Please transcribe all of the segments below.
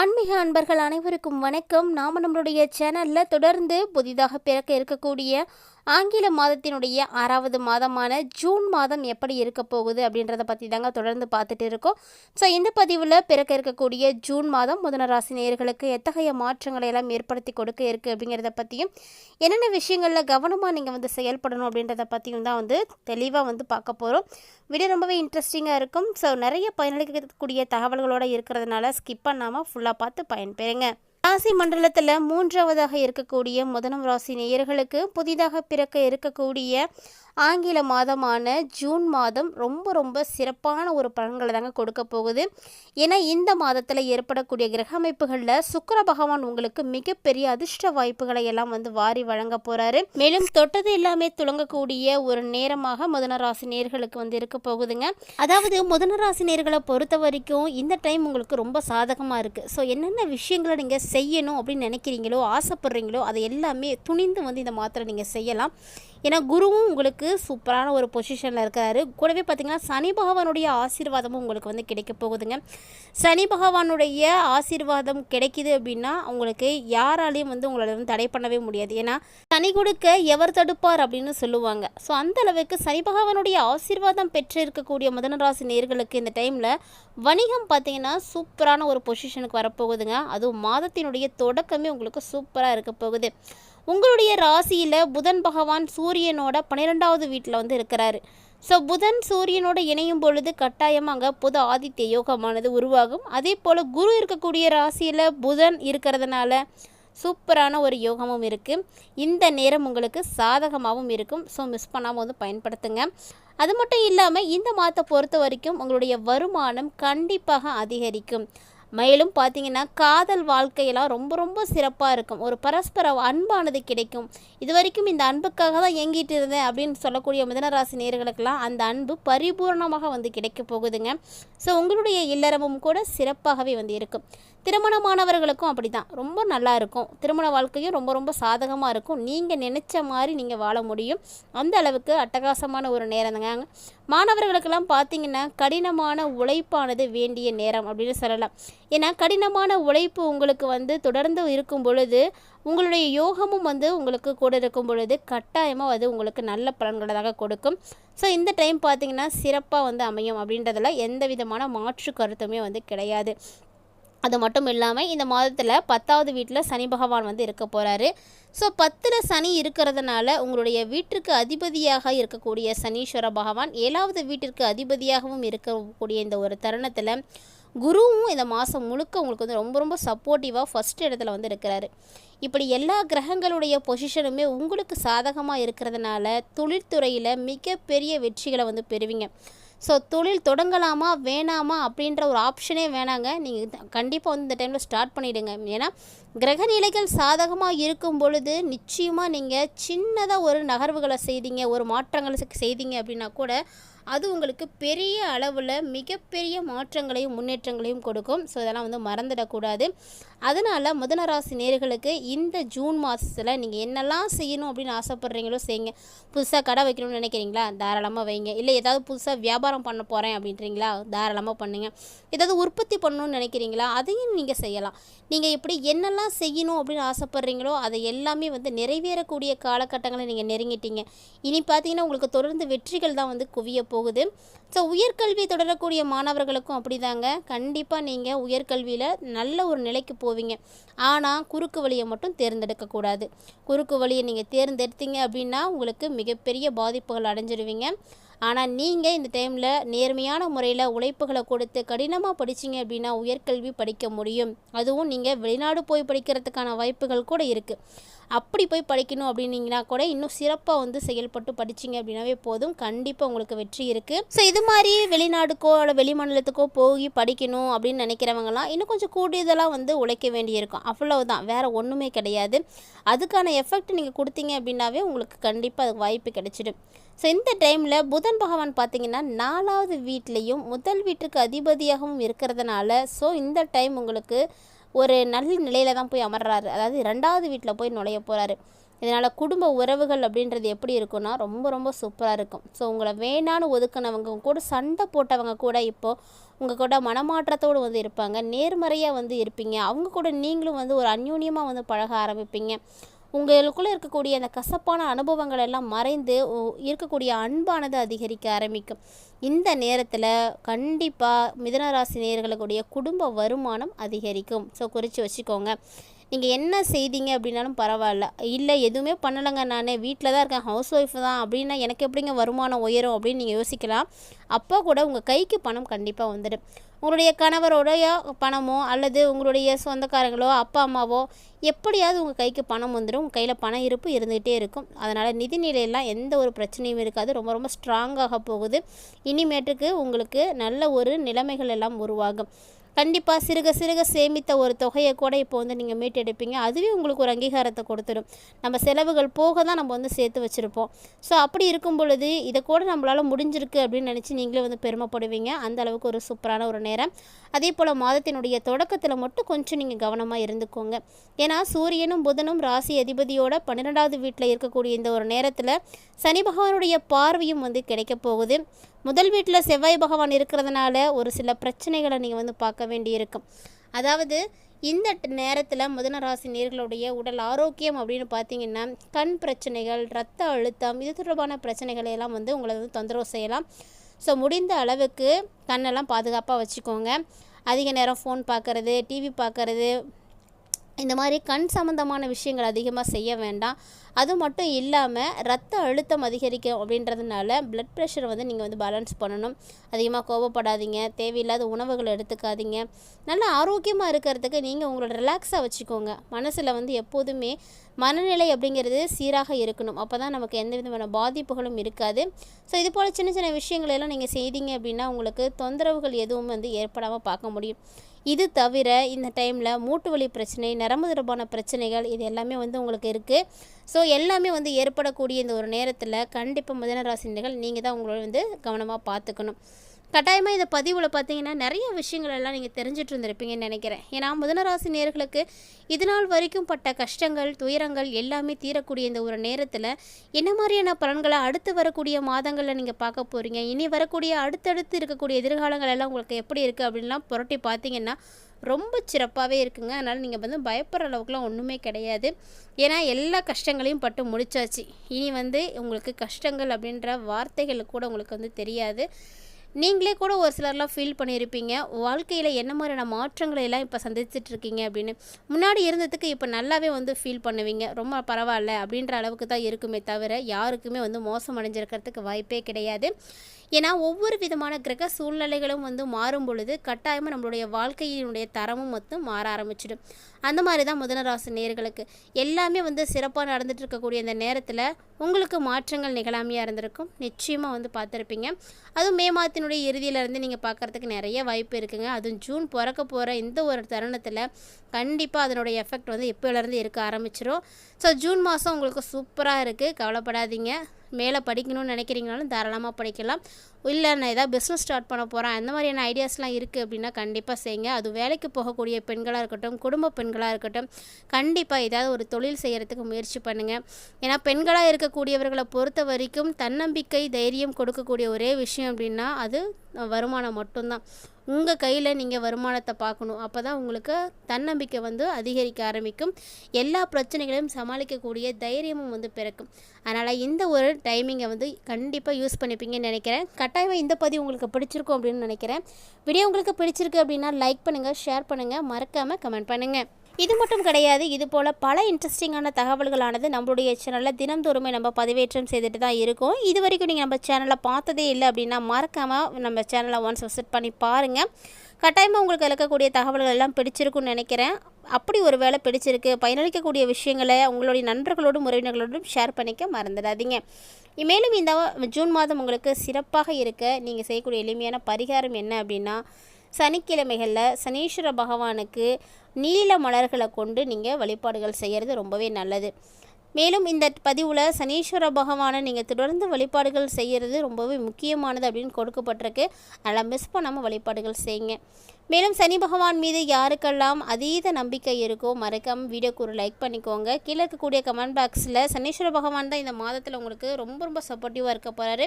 ஆன்மீக அன்பர்கள் அனைவருக்கும் வணக்கம். நாம் நம்மளுடைய சேனலில் தொடர்ந்து புதிதாக பிறக்க இருக்கக்கூடிய ஆங்கில மாதத்தினுடைய ஆறாவது மாதமான ஜூன் மாதம் எப்படி இருக்க போகுது அப்படின்றத பற்றி தாங்க தொடர்ந்து பார்த்துட்டு இருக்கோம். ஸோ இந்த பதிவில் பிறக்க இருக்கக்கூடிய ஜூன் மாதம் முதன ராசி நேயர்களுக்கு எத்தகைய மாற்றங்களை எல்லாம் ஏற்படுத்தி கொடுக்க இருக்குது அப்படிங்கிறத பற்றியும் என்னென்ன விஷயங்களில் கவனமாக நீங்கள் வந்து செயல்படணும் அப்படின்றத பற்றியும் தான் வந்து தெளிவாக வந்து பார்க்க போகிறோம் வீடியோ ரொம்பவே இன்ட்ரெஸ்டிங்காக இருக்கும். ஸோ நிறைய பயனளிக்கக்கூடிய தகவல்களோடு இருக்கிறதுனால ஸ்கிப் பண்ணாமல் ஃபுல்லாக பார்த்து பயன்பெறுங்க. ராசி மண்டலத்தில் மூன்றாவதாக இருக்கக்கூடிய முதனம் ராசி நேயர்களுக்கு புதிதாக பிறக்க இருக்கக்கூடிய ஆங்கில மாதமான ஜூன் மாதம் ரொம்ப ரொம்ப சிறப்பான ஒரு பலன்களை தாங்க கொடுக்க போகுது. ஏன்னா இந்த மாதத்தில் ஏற்படக்கூடிய கிரக அமைப்புகளில் சுக்கர பகவான் உங்களுக்கு மிகப்பெரிய அதிர்ஷ்ட வாய்ப்புகளை எல்லாம் வந்து வாரி வழங்க போகிறாரு மேலும் தொட்டது எல்லாமே துளங்கக்கூடிய ஒரு நேரமாக மதுனராசி நேர்களுக்கு வந்து இருக்க போகுதுங்க. அதாவது முதன நேர்களை பொறுத்த வரைக்கும் இந்த டைம் உங்களுக்கு ரொம்ப சாதகமாக இருக்குது ஸோ என்னென்ன விஷயங்களை நீங்கள் செய்யணும் அப்படின்னு நினைக்கிறீங்களோ ஆசைப்படுறீங்களோ அதை எல்லாமே துணிந்து வந்து இந்த மாத்திரை நீங்கள் செய்யலாம். ஏன்னா குருவும் உங்களுக்கு சூப்பரான ஒரு பொசிஷனில் இருக்கிறாரு கூடவே பார்த்தீங்கன்னா சனி பகவானுடைய ஆசீர்வாதமும் உங்களுக்கு வந்து கிடைக்க போகுதுங்க. சனி பகவானுடைய ஆசீர்வாதம் கிடைக்கிது அப்படின்னா உங்களுக்கு யாராலையும் வந்து உங்களை வந்து தடை பண்ணவே முடியாது. ஏன்னா சனி கொடுக்க எவர் தடுப்பார் அப்படின்னு சொல்லுவாங்க. ஸோ அந்த அளவுக்கு சனி பகவானுடைய ஆசீர்வாதம் பெற்று இருக்கக்கூடிய முதனராசி நேர்களுக்கு இந்த டைமில் வணிகம் பார்த்தீங்கன்னா சூப்பரான ஒரு பொசிஷனுக்கு வரப்போகுதுங்க. அதுவும் மாதத்தினுடைய தொடக்கமே உங்களுக்கு சூப்பராக இருக்க போகுது உங்களுடைய ராசியில் புதன் பகவான் சூரியனோட பன்னிரெண்டாவது வீட்டில் வந்து இருக்கிறாரு. ஸோ புதன் சூரியனோட இணையும் பொழுது கட்டாயமாக அங்கே புத ஆதித்ய யோகமானது உருவாகும். அதே போல் குரு இருக்கக்கூடிய ராசியில் புதன் இருக்கிறதுனால சூப்பரான ஒரு யோகமும் இருக்குது இந்த நேரம் உங்களுக்கு சாதகமாகவும் இருக்கும். ஸோ மிஸ் பண்ணாமல் வந்து பயன்படுத்துங்க. அது மட்டும் இல்லாமல் இந்த மாதத்தை பொறுத்த வரைக்கும் உங்களுடைய வருமானம் கண்டிப்பாக அதிகரிக்கும். மேலும் பார்த்தீங்கன்னா காதல் வாழ்க்கையெல்லாம் ரொம்ப ரொம்ப சிறப்பாக இருக்கும். ஒரு பரஸ்பர அன்பானது கிடைக்கும். இது வரைக்கும் இந்த அன்புக்காக தான் இயங்கிட்டு இருந்தேன் அப்படின்னு சொல்லக்கூடிய மிதனராசி நேர்களுக்கெல்லாம் அந்த அன்பு பரிபூர்ணமாக வந்து கிடைக்க போகுதுங்க. ஸோ உங்களுடைய இல்லறமும் கூட சிறப்பாகவே வந்து இருக்கும். திருமணமானவர்களுக்கும் அப்படி தான் ரொம்ப நல்லா இருக்கும். திருமண வாழ்க்கையும் ரொம்ப ரொம்ப சாதகமாக இருக்கும். நீங்கள் நினச்ச மாதிரி நீங்கள் வாழ முடியும். அந்த அளவுக்கு அட்டகாசமான ஒரு நேரம் தாங்க மாணவர்களுக்கெல்லாம் பார்த்தீங்கன்னா கடினமான உழைப்பானது வேண்டிய நேரம் அப்படின்னு சொல்லலாம். ஏன்னா கடினமான உழைப்பு உங்களுக்கு வந்து தொடர்ந்து இருக்கும் பொழுது உங்களுடைய யோகமும் வந்து உங்களுக்கு கூட இருக்கும் பொழுது கட்டாயமாக அது உங்களுக்கு நல்ல பலன்களதாக கொடுக்கும். ஸோ இந்த டைம் பார்த்தீங்கன்னா சிறப்பாக வந்து அமையும் அப்படின்றதில் எந்த விதமான மாற்று கருத்துமே வந்து கிடையாது. அது மட்டும் இல்லாமல் இந்த மாதத்தில் பத்தாவது வீட்டில் சனி பகவான் வந்து இருக்க போகிறாரு ஸோ பத்தில் சனி இருக்கிறதுனால உங்களுடைய வீட்டிற்கு அதிபதியாக இருக்கக்கூடிய சனீஸ்வர பகவான் ஏழாவது வீட்டிற்கு அதிபதியாகவும் இருக்கக்கூடிய இந்த ஒரு தருணத்தில் குருவும் இந்த மாதம் முழுக்க உங்களுக்கு வந்து ரொம்ப ரொம்ப சப்போர்ட்டிவாக ஃபஸ்ட் இடத்துல வந்து இருக்கிறாரு. இப்படி எல்லா கிரகங்களுடைய பொசிஷனுமே உங்களுக்கு சாதகமாக இருக்கிறதுனால தொழில்துறையில் மிகப்பெரிய வெற்றிகளை வந்து பெறுவீங்க. ஸோ தொழில் தொடங்கலாமா வேணாமா அப்படின்ற ஒரு ஆப்ஷனே வேணாங்க. நீங்கள் கண்டிப்பாக வந்து இந்த டைமில் ஸ்டார்ட் பண்ணிவிடுங்க ஏன்னா கிரகநிலைகள் சாதகமாக இருக்கும் பொழுது நிச்சயமாக நீங்கள் சின்னதாக ஒரு நகர்வுகளை செய்தீங்க ஒரு மாற்றங்களை செய்தீங்க அப்படின்னா கூட அது உங்களுக்கு பெரிய அளவில் மிகப்பெரிய மாற்றங்களையும் முன்னேற்றங்களையும் கொடுக்கும். ஸோ இதெல்லாம் வந்து மறந்துடக்கூடாது. அதனால் முதனராசி நேர்களுக்கு இந்த ஜூன் மாதத்தில் நீங்கள் என்னெல்லாம் செய்யணும் அப்படின்னு ஆசைப்பட்றீங்களோ செய்யுங்க புதுசாக கடை வைக்கணும்னு நினைக்கிறீங்களா? தாராளமாக வைங்க. இல்லை ஏதாவது புதுசாக வியாபாரம் பண்ண போகிறேன் அப்படின்றீங்களா? தாராளமாக பண்ணுங்கள் ஏதாவது உற்பத்தி பண்ணணும்னு நினைக்கிறீங்களா? அதையும் நீங்கள் செய்யலாம். நீங்கள் இப்படி என்னெல்லாம் செய்யணும் அப்படின்னு ஆசைப்பட்றீங்களோ அதை எல்லாமே வந்து நிறைவேறக்கூடிய காலகட்டங்களை நீங்கள் நெருங்கிட்டீங்க. இனி பார்த்தீங்கன்னா உங்களுக்கு தொடர்ந்து வெற்றிகள் தான் வந்து குவியப்போ போகுது. ஸோ உயர்கல்வி தொடரக்கூடிய மாணவர்களுக்கும் அப்படிதாங்க. கண்டிப்பாக நீங்கள் உயர்கல்வியில் நல்ல ஒரு நிலைக்கு போவீங்க. ஆனால் குறுக்கு வழியை மட்டும் தேர்ந்தெடுக்கக்கூடாது. குறுக்கு வழியை நீங்கள் தேர்ந்தெடுத்தீங்க அப்படின்னா உங்களுக்கு மிகப்பெரிய பாதிப்புகள் அடைஞ்சிருவீங்க. ஆனால் நீங்கள் இந்த டைமில் நேர்மையான முறையில் உழைப்புகளை கொடுத்து கடினமாக படிச்சீங்க அப்படின்னா உயர்கல்வி படிக்க முடியும். அதுவும் நீங்கள் வெளிநாடு போய் படிக்கிறதுக்கான வாய்ப்புகள் கூட இருக்குது அப்படி போய் படிக்கணும் அப்படின்னீங்கன்னா கூட இன்னும் சிறப்பாக வந்து செயல்பட்டு படிச்சீங்க அப்படின்னாவே போதும். கண்டிப்பாக உங்களுக்கு வெற்றி இருக்குது ஸோ இது மாதிரி வெளிநாடுக்கோ இல்லை வெளிமாநிலத்துக்கோ போய் படிக்கணும் அப்படின்னு நினைக்கிறவங்கலாம் இன்னும் கொஞ்சம் கூடுதலாக வந்து உழைக்க வேண்டியிருக்கும். அவ்வளவுதான். வேறு ஒன்றுமே கிடையாது. அதுக்கான எஃபெக்ட் நீங்கள் கொடுத்தீங்க அப்படின்னாவே உங்களுக்கு கண்டிப்பாக அதுக்கு வாய்ப்பு கிடைச்சிடும். ஸோ இந்த டைமில் புதன் பகவான் பார்த்தீங்கன்னா நாலாவது வீட்லேயும் முதல் வீட்டுக்கு அதிபதியாகவும் இருக்கிறதுனால ஸோ இந்த டைம் உங்களுக்கு ஒரு நல்ல நிலையில தான் போய் அமர்றாரு. அதாவது ரெண்டாவது வீட்டில் போய் நுழைய போகிறாரு இதனால் குடும்ப உறவுகள் அப்படின்றது எப்படி இருக்கும்னா ரொம்ப ரொம்ப சூப்பராக இருக்கும். ஸோ உங்களை வேணான்னு ஒதுக்குனவங்க கூட சண்டை போட்டவங்க கூட இப்போது உங்கள் கூட மனமாற்றத்தோடு வந்து இருப்பாங்க. நேர்மறையாக வந்து இருப்பீங்க. அவங்க கூட நீங்களும் வந்து ஒரு அந்யூன்யமாக வந்து பழக ஆரம்பிப்பீங்க. உங்களுக்குள்ளே இருக்கக்கூடிய அந்த கசப்பான அனுபவங்கள் எல்லாம் மறைந்து உ- இருக்கக்கூடிய அன்பானது அதிகரிக்க ஆரம்பிக்கும். இந்த நேரத்தில் கண்டிப்பாக மிதனராசி நேர்களுடைய குடும்ப வருமானம் அதிகரிக்கும். ஸோ குறித்து வச்சுக்கோங்க. நீங்கள் என்ன செய்தீங்க அப்படின்னாலும் பரவாயில்ல. இல்லை எதுவுமே பண்ணலைங்க நான். வீட்டில் தான் இருக்கேன். ஹவுஸ் ஒய்ஃப் தான். அப்படின்னா எனக்கு எப்படிங்க வருமானம் உயரும் அப்படின்னு நீங்கள் யோசிக்கலாம். அப்போ கூட உங்கள் கைக்கு பணம் கண்டிப்பாக வந்துடும். உங்களுடைய கணவருடைய பணமோ அல்லது உங்களுடைய சொந்தக்காரங்களோ அப்பா அம்மாவோ எப்படியாவது உங்கள் கைக்கு பணம் வந்துடும். உங்கள் கையில் பண இருப்பு இருந்துகிட்டே இருக்கும். அதனால் நிதிநிலையெல்லாம் எந்த ஒரு பிரச்சனையும் இருக்காது. ரொம்ப ரொம்ப ஸ்ட்ராங்காக போகுது. இனிமேட்டுக்கு உங்களுக்கு நல்ல ஒரு நிலைமைகள் எல்லாம் உருவாகும். கண்டிப்பாக சிறுக சிறுக சேமித்த ஒரு தொகையை கூட இப்போ வந்து நீங்கள் மீட்டெடுப்பீங்க. அதுவே உங்களுக்கு ஒரு அங்கீகாரத்தை கொடுத்துடும் நம்ம செலவுகள் போக தான் நம்ம வந்து சேர்த்து வச்சுருப்போம். ஸோ அப்படி இருக்கும் பொழுது இதை கூட நம்மளால் முடிஞ்சிருக்கு அப்படின்னு நினச்சி நீங்களே வந்து பெருமைப்படுவீங்க. அந்த அளவுக்கு ஒரு சூப்பரான ஒரு நேரம். அதே போல் மாதத்தினுடைய தொடக்கத்தில் மட்டும் கொஞ்சம் நீங்கள் கவனமாக இருந்துக்கோங்க. ஏன்னா சூரியனும் புதனும் ராசி அதிபதியோட பன்னிரெண்டாவது வீட்டில் இருக்கக்கூடிய இந்த ஒரு நேரத்தில் சனி பகவானுடைய பார்வையும் வந்து கிடைக்க போகுது. முதல் வீட்டில் செவ்வாய் பகவான் இருக்கிறதுனால ஒரு சில பிரச்சனைகளை நீங்கள் வந்து பார்க்க வேண்டியிருக்கும். அதாவது இந்த நேரத்தில் முதன ராசி நேர்களுடைய உடல் ஆரோக்கியம் அப்படின்னு பார்த்தீங்கன்னா கண் பிரச்சனைகள் ரத்த அழுத்தம் இது தொடர்பான பிரச்சனைகளை எல்லாம் வந்து உங்களை வந்து தொந்தரவு செய்யலாம். ஸோ முடிந்த அளவுக்கு கண்ணெல்லாம் பாதுகாப்பாக வச்சுக்கோங்க. அதிக நேரம் ஃபோன் பார்க்குறது டிவி பார்க்குறது இந்த மாதிரி கண் சம்மந்தமான விஷயங்கள் அதிகமாக செய்ய வேண்டாம். அது மட்டும் இல்லாமல் ரத்த அழுத்தம் அதிகரிக்கும் அப்படின்றதுனால பிளட் ப்ரெஷர் வந்து நீங்கள் வந்து பேலன்ஸ் பண்ணணும். அதிகமாக கோபப்படாதீங்க. தேவையில்லாத உணவுகளை எடுத்துக்காதீங்க. நல்லா ஆரோக்கியமாக இருக்கிறதுக்கு நீங்கள் உங்களோட ரிலாக்ஸாக வச்சுக்கோங்க. மனசில் வந்து எப்போதுமே மனநிலை அப்படிங்கிறது சீராக இருக்கணும். அப்போ தான் நமக்கு எந்த விதமான பாதிப்புகளும் இருக்காது. ஸோ இது போல் சின்ன சின்ன விஷயங்களெல்லாம் நீங்கள் செய்தீங்க அப்படின்னா உங்களுக்கு தொந்தரவுகள் எதுவும் வந்து ஏற்படாமல் பார்க்க முடியும். இது தவிர இந்த டைமில் மூட்டு வலி பிரச்சனை நரம்பு தொடர்பான பிரச்சனைகள் இது எல்லாமே வந்து உங்களுக்கு இருக்குது ஸோ எல்லாமே வந்து ஏற்படக்கூடிய இந்த ஒரு நேரத்தில் கண்டிப்பாக முதன ராசினிகள் நீங்கள் தான் உங்களை வந்து கவனமாக பார்த்துக்கணும். கட்டாயமாக இந்த பதிவில் பார்த்தீங்கன்னா நிறைய விஷயங்கள் எல்லாம் நீங்கள் தெரிஞ்சிட்டு இருந்திருப்பீங்கன்னு நினைக்கிறேன். ஏன்னா முதனராசி நேர்களுக்கு இது நாள் வரைக்கும் பட்ட கஷ்டங்கள் துயரங்கள் எல்லாமே தீரக்கூடிய இந்த ஒரு நேரத்தில் என்ன மாதிரியான பலன்களை அடுத்து வரக்கூடிய மாதங்களில் நீங்கள் பார்க்க போகிறீங்க இனி வரக்கூடிய அடுத்தடுத்து இருக்கக்கூடிய எதிர்காலங்கள் எல்லாம் உங்களுக்கு எப்படி இருக்குது அப்படின்லாம் புரட்டி பார்த்தீங்கன்னா ரொம்ப சிறப்பாகவே இருக்குங்க. அதனால் நீங்கள் வந்து பயப்படுற அளவுக்குலாம் ஒன்றுமே கிடையாது. ஏன்னா எல்லா கஷ்டங்களையும் பட்டு முடிச்சாச்சு. இனி வந்து உங்களுக்கு கஷ்டங்கள் அப்படின்ற வார்த்தைகள் கூட உங்களுக்கு வந்து தெரியாது. நீங்களே கூட ஒரு சிலர்லாம் ஃபீல் பண்ணியிருப்பீங்க. வாழ்க்கையில் என்ன மாதிரியான மாற்றங்களை எல்லாம் இப்போ சந்திச்சுட்டு இருக்கீங்க அப்படின்னு. முன்னாடி இருந்ததுக்கு இப்போ நல்லாவே வந்து ஃபீல் பண்ணுவீங்க. ரொம்ப பரவாயில்ல அப்படின்ற அளவுக்கு தான் இருக்குமே தவிர யாருக்குமே வந்து மோசம் அடைஞ்சிருக்கிறதுக்கு வாய்ப்பே கிடையாது. ஏன்னா ஒவ்வொரு விதமான கிரக சூழ்நிலைகளும் வந்து மாறும் பொழுது கட்டாயமாக நம்மளுடைய வாழ்க்கையினுடைய தரமும் மொத்தம் மாற ஆரம்பிச்சிடும். அந்த மாதிரி தான் முதனராசி நேர்களுக்கு. எல்லாமே வந்து சிறப்பாக நடந்துட்டு இருக்கக்கூடிய இந்த நேரத்தில் உங்களுக்கு மாற்றங்கள் நிகழாமையாக இருந்திருக்கும். நிச்சயமாக வந்து பார்த்துருப்பீங்க. அதுவும் மே மாதத்தினுடைய இறுதியிலேருந்து நீங்கள் பார்க்குறதுக்கு நிறைய வாய்ப்பு இருக்குங்க. அதுவும் ஜூன் பிறக்க போகிற இந்த ஒரு தருணத்தில் கண்டிப்பாக அதனுடைய எஃபெக்ட் வந்து எப்போலேருந்து இருக்க ஆரம்பிச்சிடும் ஸோ ஜூன் மாதம் உங்களுக்கு சூப்பராக இருக்குது கவலைப்படாதீங்க. மேலே படிக்கணும்னு நினைக்கிறீங்கனாலும் தாராளமாக படிக்கலாம். இல்லை நான் ஏதாவது பிஸ்னஸ் ஸ்டார்ட் பண்ண போகிறேன் அந்த மாதிரியான ஐடியாஸ்லாம் இருக்குது அப்படின்னா கண்டிப்பாக செய்யுங்க. அது வேலைக்கு போகக்கூடிய பெண்களாக இருக்கட்டும் குடும்ப பெண்களாக இருக்கட்டும் கண்டிப்பாக ஏதாவது ஒரு தொழில் செய்கிறதுக்கு முயற்சி பண்ணுங்கள் ஏன்னா பெண்களாக இருக்கக்கூடியவர்களை பொறுத்த வரைக்கும் தன்னம்பிக்கை தைரியம் கொடுக்கக்கூடிய ஒரே விஷயம் அப்படின்னா அது வருமானம் மட்டும்தான். உங்கள் கையில் நீங்கள் வருமானத்தை பார்க்கணும். அப்போ தான் உங்களுக்கு தன்னம்பிக்கை வந்து அதிகரிக்க ஆரம்பிக்கும். எல்லா பிரச்சனைகளையும் சமாளிக்கக்கூடிய தைரியமும் வந்து பிறக்கும். அதனால் இந்த ஒரு டைமிங்கை வந்து கண்டிப்பாக யூஸ் பண்ணிப்பீங்கன்னு நினைக்கிறேன். கட்டாயமாக இந்த பதிவு உங்களுக்கு பிடிச்சிருக்கும் அப்படின்னு நினைக்கிறேன். வீடியோ உங்களுக்கு பிடிச்சிருக்கு அப்படின்னா லைக் பண்ணுங்கள் ஷேர் பண்ணுங்கள் மறக்காமல் கமெண்ட் பண்ணுங்கள் இது மட்டும் கிடையாது இது போல் பல இன்ட்ரெஸ்டிங்கான தகவல்களானது நம்மளுடைய சேனலில் தினந்தோறுமே நம்ம பதிவேற்றம் செய்துட்டு தான் இருக்கோம். இது வரைக்கும் நீங்கள் நம்ம சேனலை பார்த்ததே இல்லை அப்படின்னா மறக்காமல் நம்ம சேனலை ஒன்ஸ் விசிட் பண்ணி பாருங்கள் கட்டாயமாக உங்களுக்கு இருக்கக்கூடிய தகவல்கள் எல்லாம் பிடிச்சிருக்குன்னு நினைக்கிறேன். அப்படி ஒரு வேலை பிடிச்சிருக்கு பயனளிக்கக்கூடிய விஷயங்களை உங்களுடைய நண்பர்களோடும் உறவினர்களோடும் ஷேர் பண்ணிக்க மறந்துடாதீங்க. மேலும் இந்த ஜூன் மாதம் உங்களுக்கு சிறப்பாக இருக்க நீங்கள் செய்யக்கூடிய எளிமையான பரிகாரம் என்ன அப்படின்னா சனிக்கிழமைகளில் சனீஸ்வர பகவானுக்கு நீல மலர்களை கொண்டு நீங்கள் வழிபாடுகள் செய்கிறது ரொம்பவே நல்லது. மேலும் இந்த பதிவில் சனீஸ்வர பகவானை நீங்கள் தொடர்ந்து வழிபாடுகள் செய்கிறது ரொம்பவே முக்கியமானது அப்படின்னு கொடுக்கப்பட்டிருக்கு. அதெல்லாம் மிஸ் பண்ணாமல் வழிபாடுகள் செய்யுங்க. மேலும் சனி பகவான் மீது யாருக்கெல்லாம் அதீத நம்பிக்கை இருக்கோ மறக்காமல் வீடியோக்கு ஒரு லைக் பண்ணிக்கோங்க. கீழே இருக்கக்கூடிய கமெண்ட் பாக்ஸில் சனீஸ்வர பகவான் தான் இந்த மாதத்தில் உங்களுக்கு ரொம்ப ரொம்ப சப்போர்ட்டிவாக இருக்க போகிறாரு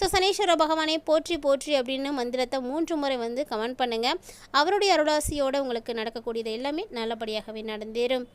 ஸோ சனீஸ்வர பகவானை போற்றி போற்றி அப்படின்னு மந்திரத்தை மூன்று முறை வந்து கமெண்ட் பண்ணுங்கள் அவருடைய அருளாசியோடு உங்களுக்கு நடக்கக்கூடியது எல்லாமே நல்லபடியாகவே நடந்தேறும்.